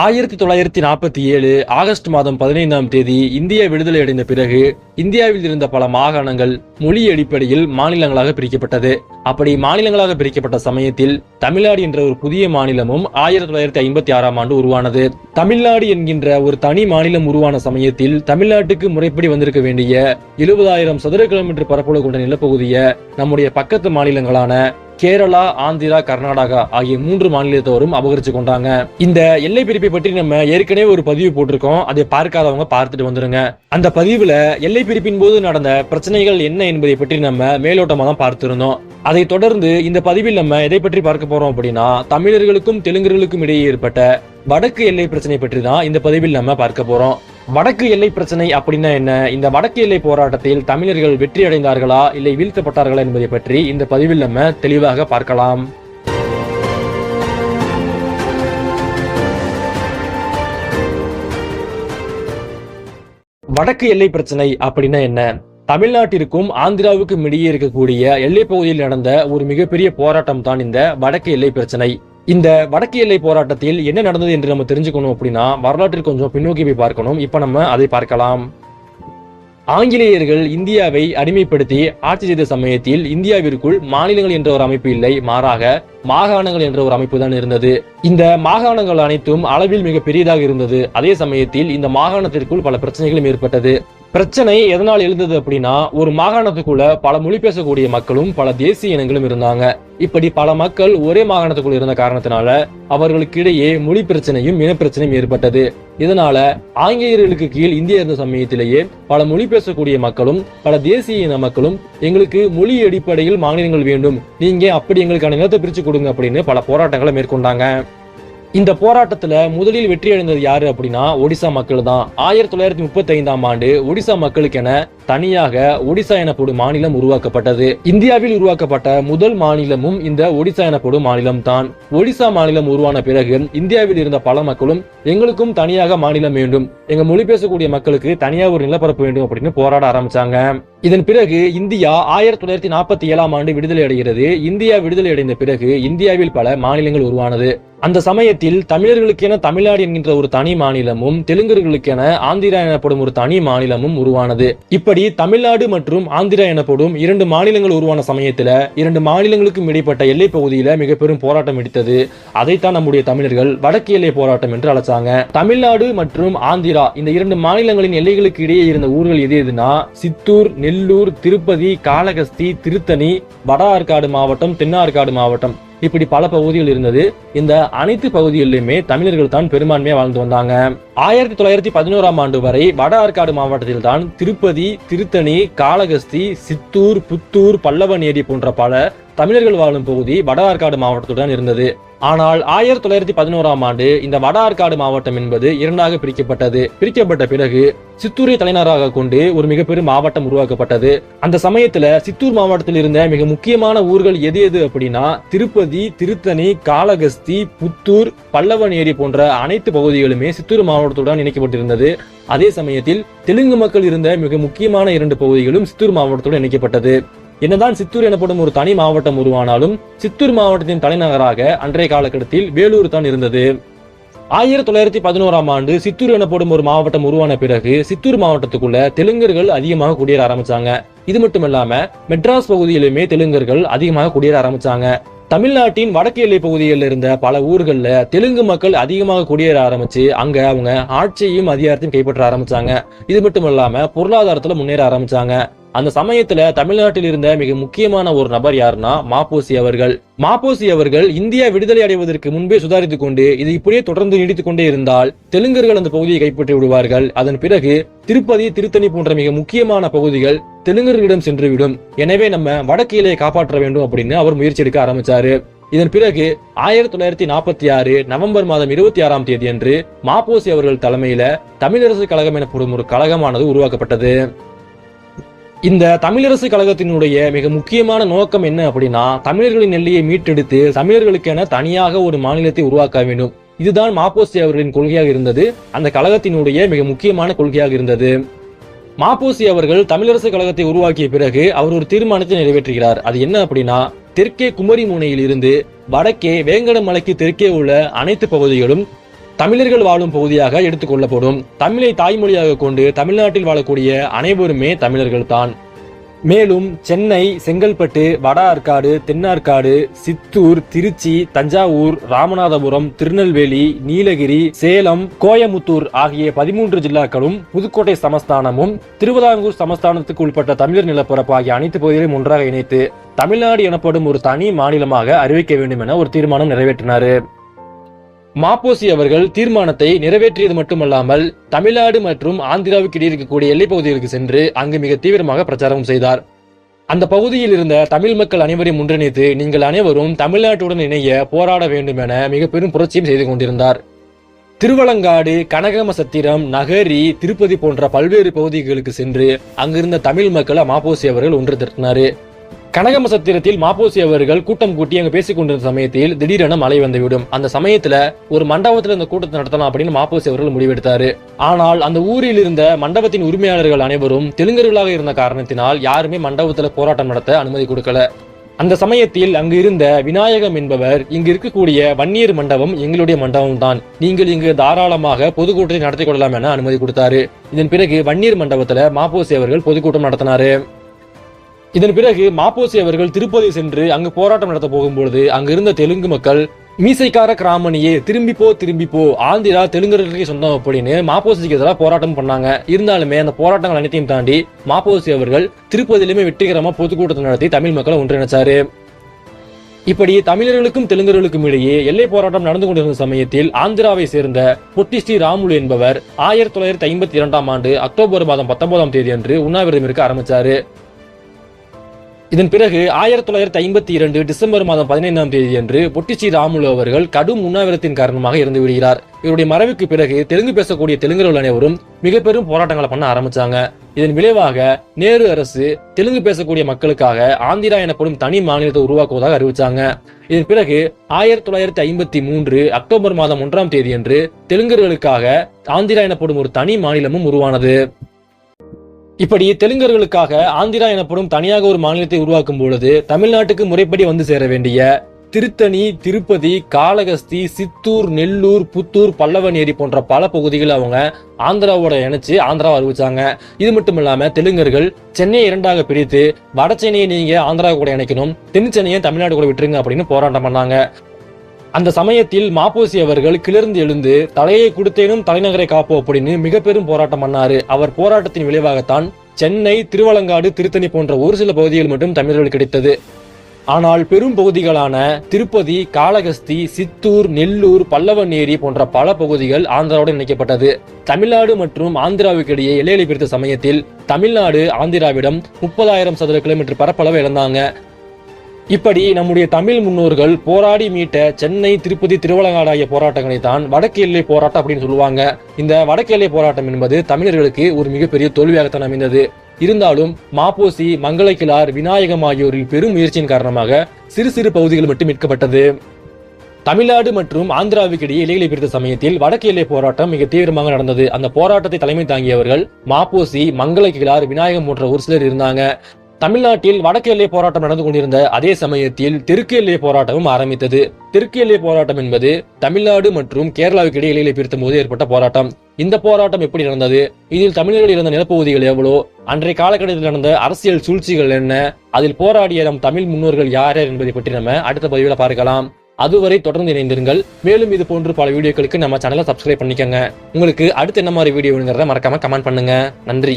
ஆயிரத்தி தொள்ளாயிரத்தி நாற்பத்தி ஏழு ஆகஸ்ட் மாதம் பதினைந்தாம் தேதி இந்தியா விடுதலை அடைந்த பிறகு இந்தியாவில் இருந்த பல மாகாணங்கள் மொழி அடிப்படையில் மாநிலங்களாக பிரிக்கப்பட்டது. அப்படி மாநிலங்களாக பிரிக்கப்பட்ட சமயத்தில் தமிழ்நாடு என்ற ஒரு புதிய மாநிலமும் ஆயிரத்தி தொள்ளாயிரத்தி ஐம்பத்தி ஆறாம் ஆண்டு உருவானது. தமிழ்நாடு என்கின்ற ஒரு தனி மாநிலம் உருவான சமயத்தில் தமிழ்நாட்டுக்கு முறைப்படி வந்திருக்க வேண்டிய எழுபதாயிரம் சதுர கிலோமீட்டர் பரப்பளவு கொண்ட நிலப்பகுதியை நம்முடைய பக்கத்து மாநிலங்களான கேரளா ஆந்திரா கர்நாடகா ஆகிய மூன்று மாநிலத்தோரும் அபகரிச்சு கொண்டாங்க. இந்த எல்லை பிரிப்பை பற்றி நம்ம ஏற்கனவே ஒரு பதிவு போட்டிருக்கோம். அதை பார்க்காதவங்க பார்த்துட்டு வந்துருங்க. அந்த பதிவுல எல்லை பிரிப்பின் போது நடந்த பிரச்சனைகள் என்ன என்பதை பற்றி நம்ம மேலோட்டமா தான் பார்த்திருந்தோம். அதை தொடர்ந்து இந்த பதிவில் நம்ம எதை பற்றி பார்க்க போறோம் அப்படின்னா தமிழர்களுக்கும் தெலுங்கர்களுக்கும் இடையே ஏற்பட்ட வடக்கு எல்லை பிரச்சனை பற்றி தான் இந்த பதிவில் நம்ம பார்க்க போறோம். வடக்கு எல்லை பிரச்சனை அப்படின்னா என்ன? இந்த வடக்கு எல்லை போராட்டத்தில் தமிழர்கள் வெற்றி அடைந்தார்களா இல்லை வீழ்த்தப்பட்டார்களா என்பதை பற்றி இந்த பதிவில் நம்ம தெளிவாக பார்க்கலாம். வடக்கு எல்லை பிரச்சனை அப்படின்னா என்ன? தமிழ்நாட்டிற்கும் ஆந்திராவுக்கும் இடையே இருக்கக்கூடிய எல்லை பகுதியில் நடந்த ஒரு மிகப்பெரிய போராட்டம் தான் இந்த வடக்கு எல்லை பிரச்சனை. இந்த வடக்கு எல்லை போராட்டத்தில் என்ன நடந்தது என்று நம்ம தெரிஞ்சுக்கணும் அப்படின்னா வரலாற்றில் கொஞ்சம் பின்னோக்கி போய் பார்க்கணும். இப்ப நம்ம அதை பார்க்கலாம். ஆங்கிலேயர்கள் இந்தியாவை அடிமைப்படுத்தி ஆட்சி செய்த சமயத்தில் இந்தியாவிற்குள் மாநிலங்கள் என்ற ஒரு அமைப்பு இல்லை மாறாக மாகாணங்கள் என்ற ஒரு அமைப்பு தான் இருந்தது. இந்த மாகாணங்கள் அனைத்தும் அளவில் மிக பெரியதாக இருந்தது. அதே சமயத்தில் இந்த மாகாணத்திற்குள் பல பிரச்சனைகளும் ஏற்பட்டது. பிரச்சனை எதனால் எழுந்தது அப்படின்னா ஒரு மாகாணத்துக்குள்ள பல மொழி பேசக்கூடிய மக்களும் பல தேசிய இனங்களும் இருந்தாங்க. இப்படி பல மக்கள் ஒரே மாகாணத்துக்குள்ள இருந்த காரணத்தினால அவர்களுக்கு இடையே மொழி பிரச்சனையும் இனப்பிரச்சனையும் ஏற்பட்டது. இதனால ஆங்கிலேயர்களுக்கு கீழ் இந்தியா இருந்த சமயத்திலேயே பல மொழி பேசக்கூடிய மக்களும் பல தேசிய இன மக்களும் எங்களுக்கு மொழி அடிப்படையில் மாநிலங்கள் வேண்டும். நீங்க அப்படி எங்களுக்கான நிலத்தை பிரிச்சு கொடுங்க அப்படின்னு பல போராட்டங்களை மேற்கொண்டாங்க. இந்த போராட்டத்தில் முதலில் வெற்றி அடைந்தது யாரு அப்படின்னா ஒடிசா மக்கள் தான். ஆயிரத்தி தொள்ளாயிரத்தி முப்பத்தி ஐந்தாம் ஆண்டு ஒடிசா மக்களுக்கென தனியாக ஒடிசா எனப்படும் மாநிலம் உருவாக்கப்பட்டது. இந்தியாவில் உருவாக்கப்பட்ட முதல் மாநிலமும் இந்த ஒடிசா எனப்படும் மாநிலம் தான். ஒடிசா மாநிலம் உருவான பிறகு இந்தியாவில் இருந்த பல மக்களும் எங்களுக்கும் தனியாக மாநிலம் வேண்டும் எங்க மொழி பேசக்கூடிய மக்களுக்கு தனியா ஒரு நிலப்பரப்பு வேண்டும் அப்படின்னு போராட ஆரம்பிச்சாங்க. இதன் பிறகு இந்தியா ஆயிரத்தி தொள்ளாயிரத்தி நாற்பத்தி ஏழாம் ஆண்டு விடுதலை அடைகிறது. இந்தியா விடுதலை அடைந்த பிறகு இந்தியாவில் பல மாநிலங்கள் உருவானது. அந்த சமயத்தில் தமிழர்களுக்கென தமிழ்நாடு என்கின்ற ஒரு தனி மாநிலமும் தெலுங்கர்களுக்கென ஆந்திரா எனப்படும் ஒரு தனி மாநிலமும் உருவானது. இப்படி தமிழ்நாடு மற்றும் ஆந்திரா எனப்படும் இரண்டு மாநிலங்கள் உருவான சமயத்துல இரண்டு மாநிலங்களுக்கும் இடைப்பட்ட எல்லை பகுதியில மிக பெரும் போராட்டம் எடுத்தது அதைத்தான் நம்முடைய தமிழர்கள் வடக்கு எல்லை போராட்டம் என்று அழைச்சாங்க. தமிழ்நாடு மற்றும் ஆந்திரா இந்த இரண்டு மாநிலங்களின் எல்லைகளுக்கு இடையே இருந்த ஊர்கள் எது எதுனா சித்தூர் நெல்லூர் திருப்பதி காளகஸ்தி திருத்தணி வட ஆற்காடு மாவட்டம் தென்னார்காடு மாவட்டம். இப்படி பல பகுதிகள் இருந்தது. இந்த அனைத்து பகுதிகளிலுமே தமிழர்கள் தான் பெரும்பான்மையா வாழ்ந்து வந்தாங்க. ஆயிரத்தி தொள்ளாயிரத்தி பதினோராம் ஆண்டு வரை வட ஆற்காடு மாவட்டத்தில் தான் திருப்பதி திருத்தணி காளகஸ்தி சித்தூர் புத்தூர் பல்லவநேரி போன்ற பல தமிழர்கள் வாழும் பகுதி வட ஆற்காடு மாவட்டத்துடன் இருந்தது. ஆனால் ஆயிரத்தி தொள்ளாயிரத்தி பதினோராம் ஆண்டு இந்த வட ஆற்காடு மாவட்டம் என்பது இரண்டாக பிரிக்கப்பட்டது. பிரிக்கப்பட்ட பிறகு சித்தூரை தலைநகராக கொண்டு ஒரு மிகப்பெரும் மாவட்டம் உருவாக்கப்பட்டது. அந்த சமயத்துல சித்தூர் மாவட்டத்தில் இருந்த மிக முக்கியமான ஊர்கள் எது எது அப்படின்னா திருப்பதி திருத்தணி காளகஸ்தி புத்தூர் பல்லவநேரி போன்ற அனைத்து பகுதிகளுமே சித்தூர் மாவட்டத்துடன் இணைக்கப்பட்டிருந்தது. அதே சமயத்தில் தெலுங்கு மக்கள் இருந்த மிக முக்கியமான இரண்டு பகுதிகளும் சித்தூர் மாவட்டத்துடன் இணைக்கப்பட்டது. என்னதான் சித்தூர் எனப்படும் ஒரு தனி மாவட்டம் உருவானாலும் சித்தூர் மாவட்டத்தின் தலைநகராக அன்றைய காலகட்டத்தில் வேலூர் தான் இருந்தது. ஆயிரத்தி தொள்ளாயிரத்தி பதினோராம் ஆண்டு சித்தூர் எனப்படும் ஒரு மாவட்டம் உருவான பிறகு சித்தூர் மாவட்டத்துக்குள்ள தெலுங்கர்கள் அதிகமாக குடியேற ஆரம்பிச்சாங்க. இது மட்டும் இல்லாம மெட்ராஸ் பகுதியிலுமே தெலுங்கர்கள் அதிகமாக குடியேற ஆரம்பிச்சாங்க. தமிழ்நாட்டின் வடக்கு எல்லை பகுதிகளில் இருந்த பல ஊர்களில் தெலுங்கு மக்கள் அதிகமாக குடியேற ஆரம்பிச்சு அங்க அவங்க ஆட்சியையும் அதிகாரத்தையும் கைப்பற்ற ஆரம்பிச்சாங்க. இது மட்டும் இல்லாம பொருளாதாரத்துல முன்னேற ஆரம்பிச்சாங்க. அந்த சமயத்துல தமிழ்நாட்டில் இருந்த மிக முக்கியமான ஒரு நபர் யாருன்னா மாப்போசி அவர்கள். மாப்போசி அவர்கள் இந்தியா விடுதலை அடைவதற்கு முன்பே சுதாரித்துக் கொண்டு இது இப்படியே தொடர்ந்து நீடித்துக் கொண்டே இருந்தால் தெலுங்கர்கள் அந்த பகுதியை கைப்பற்றி விடுவார்கள். அதன் பிறகு திருப்பதி திருத்தணி போன்ற மிக முக்கியமான பகுதிகள் தெலுங்கர்களிடம் சென்றுவிடும். எனவே நம்ம வடக்கு காப்பாற்ற வேண்டும் அப்படின்னு அவர் முயற்சி எடுக்க ஆரம்பிச்சாரு. இதன் பிறகு ஆயிரத்தி தொள்ளாயிரத்தி நாற்பத்தி ஆறு நவம்பர் மாதம் இருபத்தி ஆறாம் தேதி அன்று மாப்போசி அவர்கள் தலைமையில தமிழரசு கழகம் எனப்படும் ஒரு கழகமானது உருவாக்கப்பட்டது. இந்த தமிழரசு கழகத்தினுடைய மிக முக்கியமான நோக்கம் என்ன அப்படின்னா தமிழர்களின் எல்லையை மீட்டெடுத்து தமிழர்களுக்கென தனியாக ஒரு மாநிலத்தை உருவாக்க வேண்டும். இதுதான் மாப்போசி அவர்களின் கொள்கையாக இருந்தது. அந்த கழகத்தினுடைய மிக முக்கியமான கொள்கையாக இருந்தது. மாப்போசி அவர்கள் தமிழரசு கழகத்தை உருவாக்கிய பிறகு அவர் ஒரு தீர்மானத்தை நிறைவேற்றுகிறார். அது என்ன அப்படின்னா தெற்கே குமரி முனையில் இருந்து வடக்கே வேங்கட மலைக்கு தெற்கே உள்ள அனைத்து பகுதிகளும் தமிழர்கள் வாழும் பகுதியாக எடுத்துக்கொள்ளப்படும் தமிழை தாய்மொழியாக கொண்டு தமிழ்நாட்டில் வாழக்கூடிய அனைவருமே தமிழர்கள் தான். மேலும் சென்னை செங்கல்பட்டு வட ஆற்காடு தென்னார்காடு சித்தூர் திருச்சி தஞ்சாவூர் ராமநாதபுரம் திருநெல்வேலி நீலகிரி சேலம் கோயமுத்தூர் ஆகிய பதிமூன்று ஜில்லாக்களும் புதுக்கோட்டை சமஸ்தானமும் திருவிதாங்கூர் சமஸ்தானத்துக்கு உட்பட்ட தமிழர் நிலப்பரப்பு ஆகிய அனைத்து பகுதிகளையும் ஒன்றாக இணைத்து தமிழ்நாடு எனப்படும் ஒரு தனி மாநிலமாக அறிவிக்க வேண்டும் என ஒரு தீர்மானம் நிறைவேற்றினார். மாப்போசி அவர்கள் தீர்மானத்தை நிறைவேற்றியது மட்டுமல்லாமல் தமிழ்நாடு மற்றும் ஆந்திராவுக்கு இடையே இருக்கக்கூடிய எல்லைப் பகுதிகளுக்கு சென்று அங்கு மிக தீவிரமாக பிரச்சாரம் செய்தார். அந்த பகுதியில் இருந்த தமிழ் மக்கள் அனைவரையும் ஒன்றிணைத்து நீங்கள் அனைவரும் தமிழ்நாட்டுடன் இணைய போராட வேண்டும் என மிக பெரும் புரட்சியும் செய்து கொண்டிருந்தார். திருவலங்காடு கனகமசத்திரம் நகரி திருப்பதி போன்ற பல்வேறு பகுதிகளுக்கு சென்று அங்கிருந்த தமிழ் மக்களை மாப்போசி அவர்கள் ஒன்று திரட்டினாரு. கனகமசத்திரத்தில் மாப்போசி அவர்கள் கூட்டம் கூட்டி அங்க பேசிக் கொண்டிருந்த சமயத்தில் திடீரென மழை வந்துவிடும். அந்த சமயத்துல ஒரு மண்டபத்துல இந்த கூட்டத்தை நடத்தலாம் அப்படின்னு மாப்போசி அவர்கள் முடிவெடுத்தாரு. ஆனால் அந்த ஊரில் இருந்த மண்டபத்தின் உரிமையாளர்கள் அனைவரும் தெலுங்கர்களாக இருந்த காரணத்தினால் யாருமே மண்டபத்துல போராட்டம் நடத்த அனுமதி கொடுக்கல. அந்த சமயத்தில் அங்கு இருந்த விநாயகம் என்பவர் இங்கு இருக்கக்கூடிய வன்னியர் மண்டபம் எங்களுடைய மண்டபம் தான். நீங்கள் இங்கு தாராளமாக பொதுக்கூட்டத்தை நடத்திக் கொள்ளலாம் என அனுமதி கொடுத்தாரு. இதன் பிறகு வன்னியர் மண்டபத்துல மாப்போசி அவர்கள் பொதுக்கூட்டம் நடத்தினாரு. இதன் பிறகு மாப்போசி அவர்கள் திருப்பதி சென்று அங்கு போராட்டம் நடத்த போகும்பொழுது அங்கு இருந்த தெலுங்கு மக்கள் மீசைக்கார கிராமணியே திரும்பி போ திரும்பி போ ஆந்திரா தெலுங்கர்களுக்கே சொந்தம் அப்படின்னு மாப்போசிக்கு எதிராக போராட்டம் பண்ணாங்க. இருந்தாலுமே அந்த போராட்டங்கள் அனைத்தையும் தாண்டி மாப்போசி அவர்கள் திருப்பதியிலுமே வெற்றிகரமா பொதுக்கூட்டத்தை நடத்தி தமிழ் மக்களை ஒன்றிணைச்சாரு. இப்படி தமிழர்களுக்கும் தெலுங்கர்களுக்கும் இடையே எல்லை போராட்டம் நடந்து கொண்டிருந்த சமயத்தில் ஆந்திராவை சேர்ந்த பொட்டி ஸ்ரீ ராமுலு என்பவர் ஆயிரத்தி தொள்ளாயிரத்தி ஐம்பத்தி இரண்டாம் ஆண்டு அக்டோபர் மாதம் பத்தொன்பதாம் தேதி அன்று உண்ணாவிரதம் இருக்க ஆரம்பிச்சாரு. இதன் பிறகு ஆயிரத்தி தொள்ளாயிரத்தி ஐம்பத்தி இரண்டு டிசம்பர் மாதம் பதினைந்தாம் தேதி அன்று பொட்டிச்சி ராமுலு அவர்கள் கடும் உண்ணாவிரத்தின் காரணமாக இறந்து விடுகிறார். இவருடைய மறைவுக்கு பிறகு தெலுங்கு பேசக்கூடிய தெலுங்கர்கள் அனைவரும் மிக பெரும் போராட்டங்களை பண்ண ஆரம்பிச்சாங்க. இதன் விளைவாக நேரு அரசு தெலுங்கு பேசக்கூடிய மக்களுக்காக ஆந்திரா எனப்படும் தனி மாநிலத்தை உருவாக்குவதாக அறிவிச்சாங்க. இதன் பிறகு ஆயிரத்தி தொள்ளாயிரத்தி ஐம்பத்தி மூன்று அக்டோபர் மாதம் ஒன்றாம் தேதி அன்று தெலுங்கர்களுக்காக ஆந்திரா எனப்படும் ஒரு தனி மாநிலமும் உருவானது. இப்படி தெலுங்கர்களுக்காக ஆந்திரா எனப்படும் தனியாக ஒரு மாநிலத்தை உருவாக்கும் பொழுது தமிழ்நாட்டுக்கு முறைப்படி வந்து சேர வேண்டிய திருத்தணி திருப்பதி காளகஸ்தி சித்தூர் நெல்லூர் புத்தூர் பல்லவநேரி போன்ற பல பகுதிகளை அவங்க ஆந்திராவோட இணைச்சு ஆந்திராவை அறிவிச்சாங்க. இது மட்டும் இல்லாம தெலுங்கர்கள் சென்னையை இரண்டாக பிரித்து வட சென்னையை நீங்க ஆந்திரா கூட இணைக்கணும் தென் சென்னையை தமிழ்நாடு கூட விட்டுருங்க அப்படின்னு போராட்டம் பண்ணாங்க. அந்த சமயத்தில் மாப்போசி அவர்கள் கிளர்ந்து எழுந்து தலையை கொடுத்தேனும் தலைநகரை காப்போம் அப்படின்னு மிக பெரும் போராட்டம் பண்ணாரு. அவர் போராட்டத்தின் விளைவாகத்தான் சென்னை திருவலங்காடு திருத்தணி போன்ற ஒரு சில பகுதிகள் மட்டும் தமிழர்கள் கிடைத்தது. ஆனால் பெரும் பகுதிகளான திருப்பதி காளகஸ்தி சித்தூர் நெல்லூர் பல்லவநேரி போன்ற பல பகுதிகள் ஆந்திராவுடன் இணைக்கப்பட்டது. தமிழ்நாடு மற்றும் ஆந்திராவுக்கு இடையே எல்லைகளை பிரித்த சமயத்தில் தமிழ்நாடு ஆந்திராவிடம் முப்பதாயிரம் சதுர கிலோமீட்டர் பரப்பளவு இழந்தாங்க. இப்படி நம்முடைய தமிழ் முன்னோர்கள் போராடி மீட்ட சென்னை திருப்பதி திருவலங்காடு ஆகிய போராட்டங்களை தான் வடக்கு எல்லை போராட்டம் அப்படின்னு சொல்லுவாங்க. இந்த வடக்கு எல்லை போராட்டம் என்பது தமிழர்களுக்கு ஒரு மிகப்பெரிய தோல்வியாகத்தான் அமைந்தது. இருந்தாலும் மாப்போசி மங்களக்கிழார் விநாயகம் ஆகியோரின் பெரும் முயற்சியின் காரணமாக சிறு சிறு பகுதிகள் மட்டும் மீட்கப்பட்டது. தமிழ்நாடு மற்றும் ஆந்திராவுக்கு இடையே இலைகளை பிரித்த சமயத்தில் வடக்கு எல்லை போராட்டம் மிக தீவிரமாக நடந்தது. அந்த போராட்டத்தை தலைமை தாங்கியவர்கள் மாப்போசி மங்களக்கிழார் விநாயகம் போன்ற ஒரு சிலர் இருந்தாங்க. தமிழ்நாட்டில் வடக்கு எல்லை போராட்டம் நடந்து கொண்டிருந்த அதே சமயத்தில் தெற்கு எல்லை போராட்டமும் ஆரம்பித்தது. தெற்கு எல்லை போராட்டம் என்பது தமிழ்நாடு மற்றும் கேரளாவுக்கு இடையே எல்லையை பிரித்தும் போது ஏற்பட்ட போராட்டம். இந்த போராட்டம் எப்படி நடந்தது? இதில் தமிழர்கள் இருந்த நிலப்பகுதிகள் எவ்வளோ? அன்றைய காலகட்டத்தில் நடந்த அரசியல் சூழ்ச்சிகள் என்ன? அதில் போராடிய நம் தமிழ் முன்னோர்கள் யார் யார் என்பதை பற்றி நம்ம அடுத்த பதிவில் பார்க்கலாம். அதுவரை தொடர்ந்து இணைந்திருங்கள். மேலும் இது போன்று பல வீடியோக்களுக்கு நம்ம சேனலை சப்ஸ்கிரைப் பண்ணிக்கோங்க. உங்களுக்கு அடுத்து என்ன மாதிரி வீடியோ மறக்காம கமெண்ட் பண்ணுங்க. நன்றி.